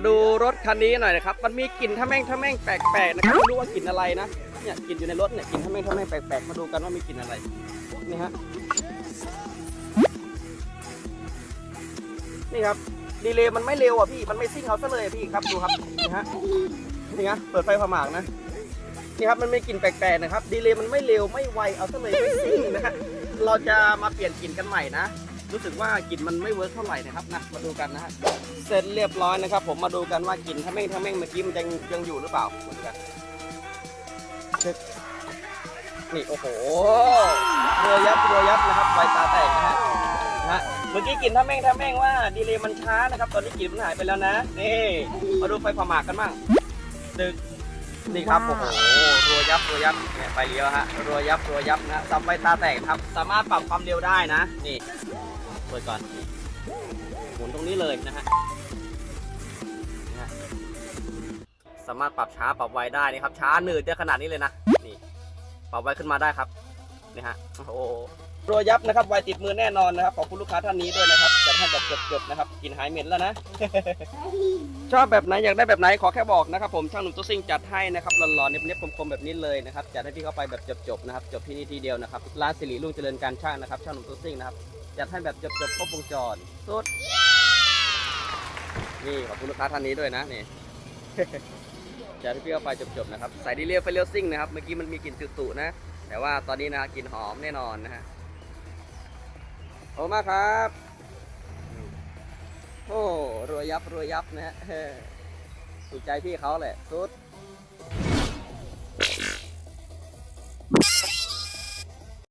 มาดูรถคันนี้หน่อยนะครับ มันมีกลิ่นทะแม่งทะแม่งแปลกๆนะครับไม่รู้ว่ากลิ่นอะไรนะ เนี่ยกลิ่นอยู่ในรถเนี่ยกลิ่นทะแม่งทะแม่งแปลกๆ มาดูกันว่ามีกลิ่นอะไร นี่ฮะ นี่ครับดีเลย์มันไม่เร็วอะพี่ มันไม่ซิ่งเขาซะเลยพี่ครับดูครับ นี่ฮะ นี่ฮะเปิดไฟผ่าหมากนะ นี่ครับมันมีกลิ่นแปลกๆนะครับ ดีเลย์มันไม่เร็วไม่ไวเอาซะเลยไม่ซิ่งนะฮะเราจะมาเปลี่ยนกลิ่นกันใหม่นะ รู้สึกว่ากลิ่นมันไม่เวิร์กเท่าไหร่นะครับนะมาดูกันนะฮะเสร็จเรียบร้อยนะครับ ผมมาดูกันว่ากลิ่นถ้าแม่งถ้าแม่งเมื่อกี้มันยังยังอยู่หรือเปล่ามาดูกันเช็คนี่โอ้โหเรือยับเรือยับนะครับไฟตาแตกนะฮะนะฮะเมื่อกี้กลิ่นถ้าแม่งถ้าแม่งว่าดีเลย์มันช้านะครับ ตอนนี้กลิ่นมันหายไปแล้วนะนี่มาดูไฟผ่าหมากกันบ้างดึกนี่ครับโอ้โหรัวยับรัวยับเนี่ยไฟเลี้ยวฮะรัวยับรัวยับนะซับไฟตาแตกครับ สามารถปรับความเร็วได้นะ นี่ เปิดก่อนหมุนตรงนี้เลยนะฮะสามารถปรับช้าปรับไวได้นะครับ ช้าหนืดได้ขนาดนี้เลยนะนี่ปรับไวขึ้นมาได้ครับ นี่ฮะโอ้โหรัวยับนะครับไวติดมือแน่นอนนะครับขอบคุณลูกค้าท่านนี้ด้วยนะครับจัดให้แบบเกือบๆนะครับกินหายเหม็นแล้วนะ ชอบแบบไหนอยากได้แบบไหนขอแค่บอกนะครับผมช่างหนุ่มตัวซิ่งจัดให้นะครับหล่อๆเน็บๆคมๆแบบนี้เลยนะครับจัดให้พี่เข้าไปแบบจบๆนะครับจบที่นี่ทีเดียวนะครับร้านสิริรุ่งเจริญการช่างนะครับช่างหนุ่มตัวซิ่งนะครับจัดให้แบบจบๆครบวงจรสุดนี่ขอบคุณลูกค้าท่านนี้ด้วยนะนี่จะที่พี่เอาไปจบๆนะครับใส่ดีเลียวไฟเลียวซิ่งนะครับเมื่อกี้มันมีกลิ่นตุๆนะ แต่ว่าตอนนี้นะกลิ่นหอมแน่นอนนะฮะโอ้มากครับ โอ้รวยยับรวยยับนะฮะถูกใจพี่เขาแหละสุด